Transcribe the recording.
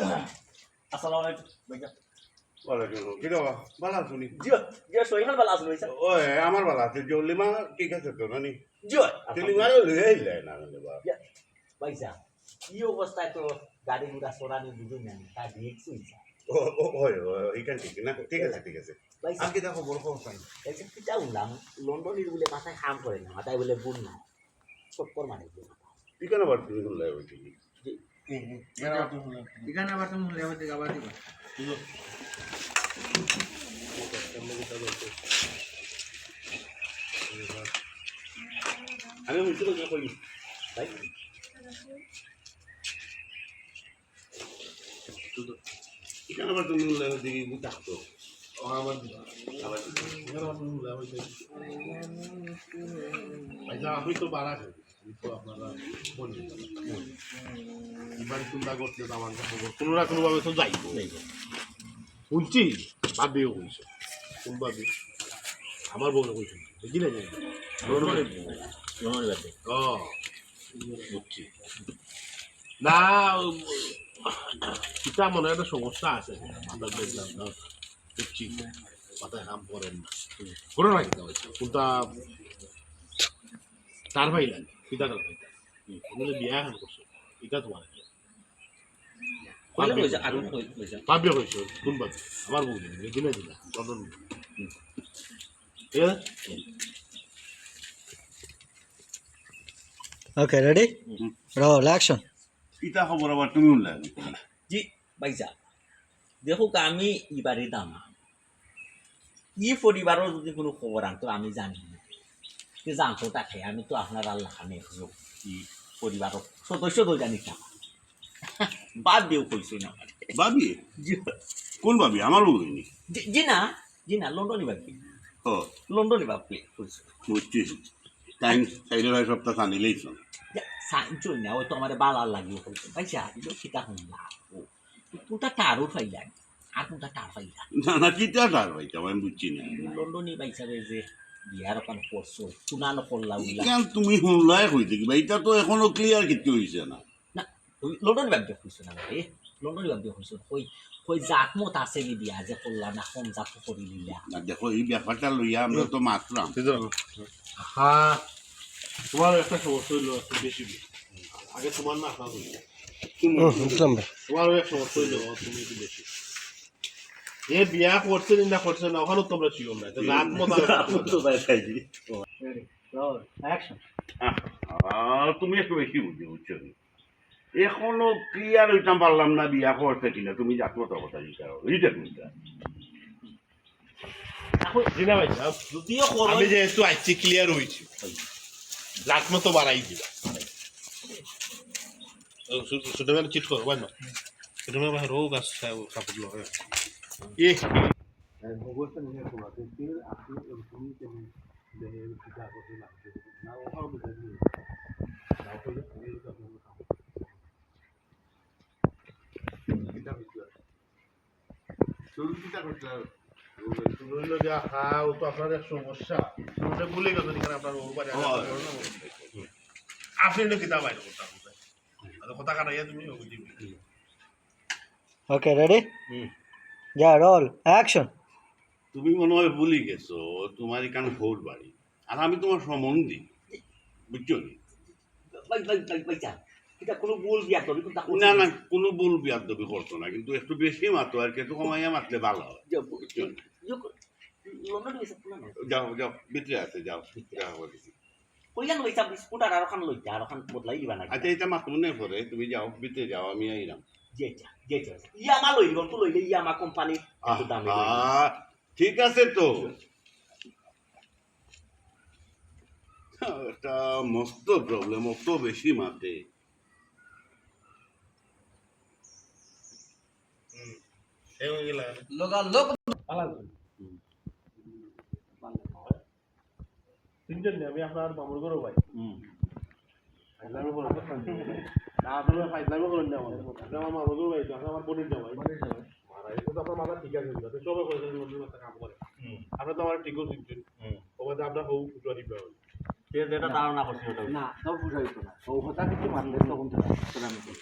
আসসালামু আলাইকুম। ভাইয়া আমার ভালো আছে জলিমা ঠিক আছে তো নানি? জিও। জলিমারও লয়ে আইলে না ভাইয়া কি অবস্থায় তো গাড়ি ঘোড়া সরানি বুঝুন না তা রিক্স হইছে ও ও ওই এইখান ঠিক না? ঠিক আছে ঠিক আছে। ভাইয়া আর কি দেখো বড় খবর পাই ভাইয়া কিটা উঠলাম লন্ডনের বলে মাথায় হাম করে না মাথায় বলে বুন না। চক্কর মানে দিয়ে এখানে আবার তুমি শুনলে ওই ঠিক এখানে আবার তুমি লেবার দিকে আবার দিবা আমি মিছিল কই ভাই এখানে আবার তুমি শুনলে দিকে থাকতো আবার আবার আচ্ছা আমি তো বাড়া খাই আমি আপনারা এবার চিন্তা করতে আমার কাছে কোনো না কোনোভাবে তো যাইব শুনছি ভাবিও কইছে। কোন ভাবি আমার কইছে। বুঝলি না বুঝছি। না কিতা মনে একটা সমস্যা আছে। আপনার দেখলাম না বুঝছি। মাথায় হাম করেন না। না কিতা হয়েছে কোনটা তার ভাই লাগে। কিতা তার ভাই তুমি বিয়া হাম করছ এটা তোমার কইলা কইছে আর কইছে ভাব্য হয়েছে কোন ভাবি আমার বউ দিন দিনে আছে Okay, ready? Roll action. ইটা খবর আবার তুমি শুনলে জি ভাইজা দেখো আমি এবারে দামা ই পরিবারও যদি কোনো খবর আনতো আমি জানি না যে জানতো তাকে আমি তো আপনার আল্লাহ খানে ই পরিবারও সদস্য তো জানি না। বাদ দিও কইছো না। ভাবি জি। কোন ভাবি আমার হয়নি জি- না জি না লন্ডনই ভাবি ও। লন্ডনই ভাবি কইছো। বুঝছি। টাইম চাইলে ভাই সপ্তাহ আনিলেই শোন সাইন্সুল না ওই তো আমার বালার লাগিয়ে কইছো ভাইজা দিলো কিতা শুনলা ও কোনটা টারও ফাইলা আর কোনটা টার ফাইলা না না কিটা তার ভাই আমি বুঝছি না। লন্ডনী বাইচারে যে। বিয়ার ওখান করছ শুনানো করলা উলা তুমি শুনলাই হইতে কিবা এটা এখনও ক্লিয়ার কিছু হয়েছে না। না লন্ডনী ভাব দিয়ে খুঁজছো না রে লন্ডনী ভাব দিয়ে খুঁজছো কই কই জাত মত আছে কি বিয়া যে করলা না কম জাত করি লিলা না দেখো এই ব্যাপারটা লইয়া আমরা তো মাতলাম হ্যাঁ তোমার একটা সমস্যা হইল বেশি বেশি। আগে তোমার না. তোমারও এক সমস্যা হইল তুমি একটু বেশি এ বিয়া করছে না করছে না ওখানেও তোমরা ছিল না রাত মতো তুমি একটু বেশি বুঝি বুঝছ? এখনও ক্লিয়ার হইতাম পারলাম না বিয়া করতে কিনা তুমি যাক মতো কথা দিতে এইটা ভাই সাহেব, যদিও আমি যেহেতু আইছি ক্লিয়ার হয়েছি রাত মতো বাড়াই দিবা ছোটো চিট করো না ছোটো মেয়ে রোগ আছে কাপড় আপনি কিতাব বাইরে করতে হবে কথা কাটাইয়া তুমি বুঝিবি Okay, ready? Yeah, roll action. তুমি মনে হয় ভুলি গেছো তোমার এখানে হোর বাড়ি। আর আমি তোমার সম্বন্ধী বুঝছ নি? কোনো ভুল বিয়া করবি না না কোনো ভুল বিয়ার দাবি করতো না কিন্তু একটু বেশি মাতো আর কি একটু কমাইয়া মাতলে ভালো হয়। যাও যাও ভিতরে আছে যাও যাও বলেছি। কইলা লইছা বিস্কুট আর আরখান লইছা আর ওখান বদলাই দিবা না আচ্ছা এটা মাত্র মনে পড়ে তুমি যাও ভিতরে যাও আমি আইলাম যেটা যেটা ইয়ামা লইব তো লইলে ইয়ামা কোম্পানি এত দামে ঠিক আছে তো। একটা মস্ত প্রবলেম অত বেশি মাতে তিনজন আমি আপনার মামুর ঘরও ভাই হুম। ফাইজলামও আসলে ফাইজলামও করেন না আমার আপনি আমার মামুর ঘরও ভাই আপনি আমার বোনের জামাই। মারা, এটা তো আপনার মাথা ঠিক আছে আপনি সবাই করেছেন, মন্দির মাথা কাম করে। আপনি তো আমার ঠিকও শিখছেন ও কথা আপনার হৌ ফুটুয়া দিবে হবে যেটা ধারণা করছি ওটা না সব বুঝাইতো না। সব কথা কিছু মানলে তখন আমি করি।